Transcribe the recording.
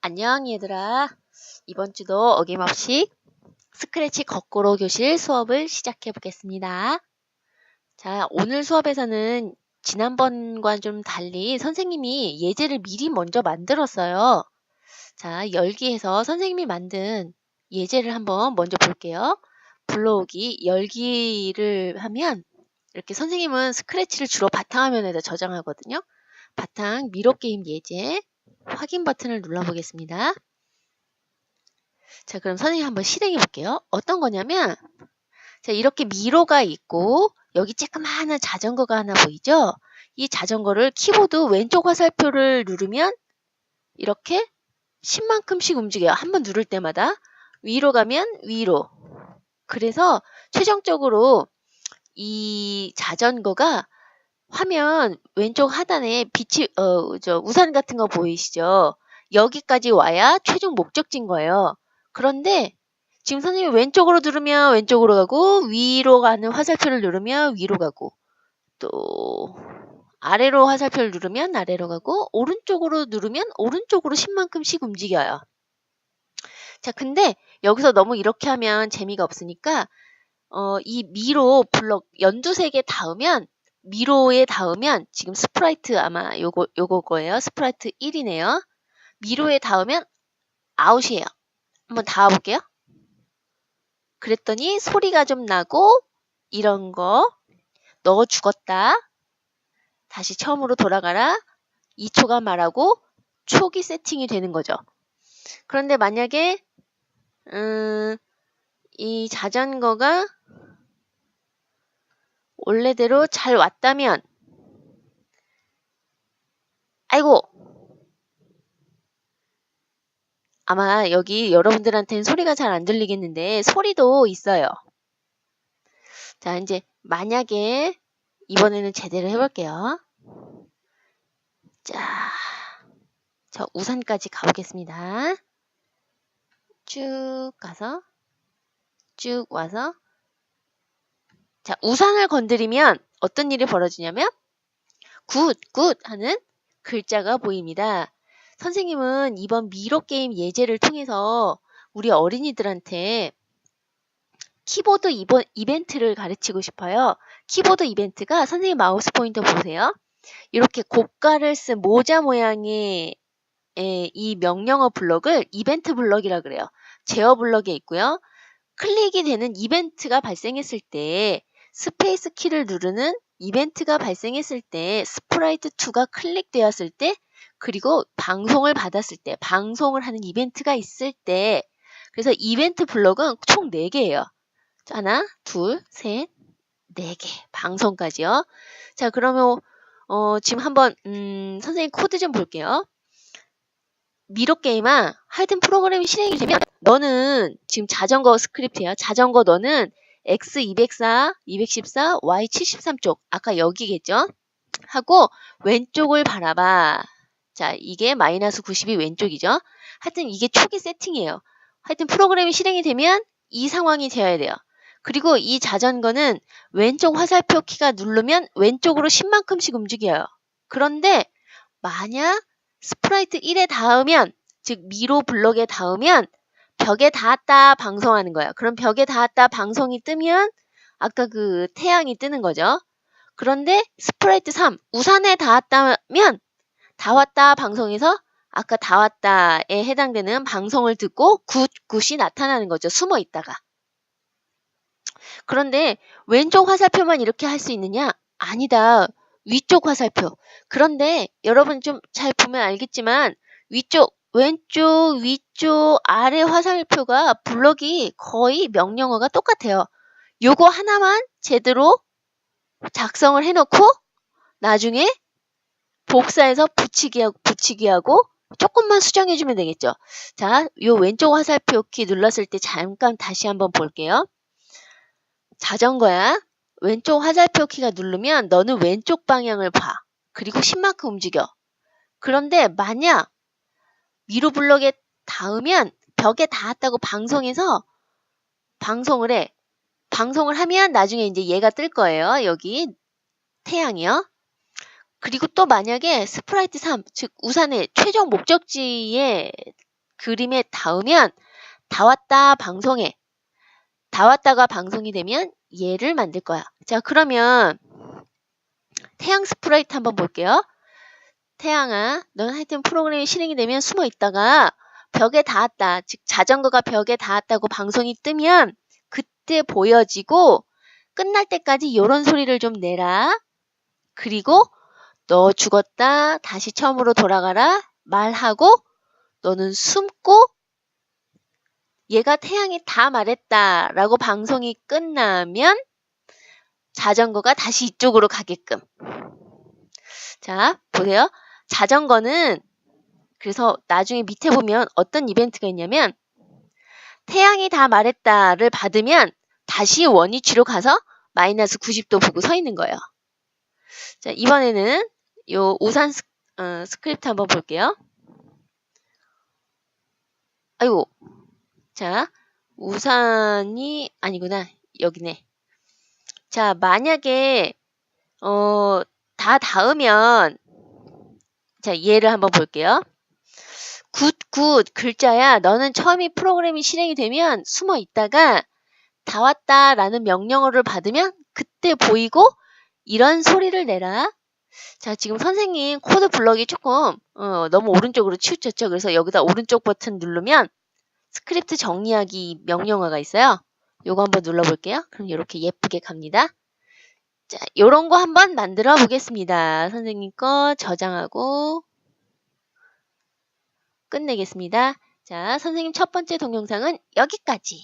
안녕 얘들아. 이번 주도 어김없이 스크래치 거꾸로 교실 수업을 시작해 보겠습니다. 자, 오늘 수업에서는 지난번과 좀 달리 선생님이 예제를 미리 먼저 만들었어요. 자, 열기에서 선생님이 만든 예제를 한번 먼저 볼게요. 불러오기, 열기를 하면 이렇게 선생님은 스크래치를 주로 바탕화면에다 저장하거든요. 바탕 미로 게임 예제 확인 버튼을 눌러보겠습니다. 자, 그럼 선생님 한번 실행해 볼게요. 어떤 거냐면, 자, 이렇게 미로가 있고, 여기 쬐끄마한 자전거가 하나 보이죠? 이 자전거를 키보드 왼쪽 화살표를 누르면, 이렇게 10만큼씩 움직여요. 한 번 누를 때마다. 위로 가면 위로. 그래서 최종적으로 이 자전거가 화면 왼쪽 하단에 빛이 어 저 우산 같은 거 보이시죠? 여기까지 와야 최종 목적지인 거예요. 그런데 지금 선생님이 왼쪽으로 누르면 왼쪽으로 가고 위로 가는 화살표를 누르면 위로 가고 또 아래로 화살표를 누르면 아래로 가고 오른쪽으로 누르면 오른쪽으로 10만큼씩 움직여요. 자, 근데 여기서 너무 이렇게 하면 재미가 없으니까 어, 이 미로 블럭 연두세 개 닿으면 미로에 닿으면 지금 스프라이트 아마 요거 요거 거예요. 스프라이트 1이네요. 미로에 닿으면 아웃이에요. 한번 닿아 볼게요. 그랬더니 소리가 좀 나고 이런 거 너 죽었다. 다시 처음으로 돌아가라. 2초가 말하고 초기 세팅이 되는 거죠. 그런데 만약에 음, 이 자전거가 원래대로 잘 왔다면 아이고 아마 여기 여러분들한테는 소리가 잘 안 들리겠는데 소리도 있어요. 자 이제 만약에 이번에는 제대로 해볼게요. 자, 저 우산까지 가보겠습니다. 쭉 가서 쭉 와서 자, 우산을 건드리면 어떤 일이 벌어지냐면 굿, 굿 하는 글자가 보입니다. 선생님은 이번 미로 게임 예제를 통해서 우리 어린이들한테 키보드 이번 이벤트를 가르치고 싶어요. 키보드 이벤트가 선생님 마우스 포인터 보세요. 이렇게 고가를 쓴 모자 모양의 에, 이 명령어 블럭을 이벤트 블럭이라 그래요. 제어 블럭에 있고요. 클릭이 되는 이벤트가 발생했을 때 스페이스 키를 누르는 이벤트가 발생했을 때 스프라이트 2가 클릭되었을 때 그리고 방송을 받았을 때 방송을 하는 이벤트가 있을 때 그래서 이벤트 블럭은 총 4개예요. 하나, 둘, 셋, 네 개. 방송까지요. 자, 그러면 어, 지금 한번 음, 선생님 코드 좀 볼게요. 미로 게임아, 하여튼 프로그램이 실행이 되면 너는 지금 자전거 스크립트야. 자전거 너는 X 204, 214, Y 73쪽. 아까 여기겠죠? 하고 왼쪽을 바라봐. 자, 이게 마이너스 90이 왼쪽이죠? 하여튼 이게 초기 세팅이에요. 하여튼 프로그램이 실행이 되면 이 상황이 되어야 돼요. 그리고 이 자전거는 왼쪽 화살표 키가 누르면 왼쪽으로 10만큼씩 움직여요. 그런데 만약 스프라이트 1에 닿으면 즉 미로 블럭에 닿으면 벽에 닿았다 방송하는 거예요. 그럼 벽에 닿았다 방송이 뜨면 아까 그 태양이 뜨는 거죠. 그런데 스프라이트 3 우산에 닿았다면 닿았다 방송에서 아까 닿았다에 해당되는 방송을 듣고 굿, 굿이 나타나는 거죠. 숨어 있다가. 그런데 왼쪽 화살표만 이렇게 할 수 있느냐? 아니다. 위쪽 화살표. 그런데 여러분 좀 잘 보면 알겠지만 위쪽, 왼쪽, 위쪽, 아래 화살표가 블럭이 거의 명령어가 똑같아요. 요거 하나만 제대로 작성을 해놓고 나중에 복사해서 붙이기 하고, 붙이기 하고 조금만 수정해주면 되겠죠. 자, 요 왼쪽 화살표 키 눌렀을 때 잠깐 다시 한번 볼게요. 자전거야. 왼쪽 화살표 키가 누르면 너는 왼쪽 방향을 봐. 그리고 10만큼 움직여. 그런데 만약 미로 블럭에 닿으면 벽에 닿았다고 방송해서 방송을 해. 방송을 하면 나중에 이제 얘가 뜰 거예요. 여기 태양이요. 그리고 또 만약에 스프라이트 3, 즉 우산의 최종 목적지에 그림에 닿으면 다 왔다 방송해. 다 왔다가 방송이 되면 얘를 만들 거야. 자, 그러면 태양 스프라이트 한번 볼게요. 태양아, 넌 하여튼 프로그램이 실행이 되면 숨어 있다가 벽에 닿았다. 즉 자전거가 벽에 닿았다고 방송이 뜨면 그때 보여지고 끝날 때까지 이런 소리를 좀 내라. 그리고 너 죽었다. 다시 처음으로 돌아가라. 말하고 너는 숨고 얘가 태양이 다 말했다. 라고 방송이 끝나면 자전거가 다시 이쪽으로 가게끔. 자, 보세요. 자전거는 그래서 나중에 밑에 보면 어떤 이벤트가 있냐면 태양이 다 말했다를 받으면 다시 원위치로 가서 마이너스 90도 보고 서 있는 거예요. 자, 이번에는 요 우산 스, 어, 스크립트 한번 볼게요. 아이고. 자, 우산이 아니구나. 여기네. 자, 만약에 어, 다 닿으면 자, 얘를 한번 볼게요. 굿, 굿, 글자야. 너는 처음이 프로그램이 실행이 되면 숨어 있다가 다 왔다 라는 명령어를 받으면 그때 보이고 이런 소리를 내라. 자, 지금 선생님 코드 블럭이 조금 어, 너무 오른쪽으로 치우쳤죠. 그래서 여기다 오른쪽 버튼 누르면 스크립트 정리하기 명령어가 있어요. 요거 한번 눌러볼게요. 그럼 이렇게 예쁘게 갑니다. 자, 요런 거 한번 만들어 보겠습니다. 선생님 거 저장하고 끝내겠습니다. 자, 선생님 첫 번째 동영상은 여기까지.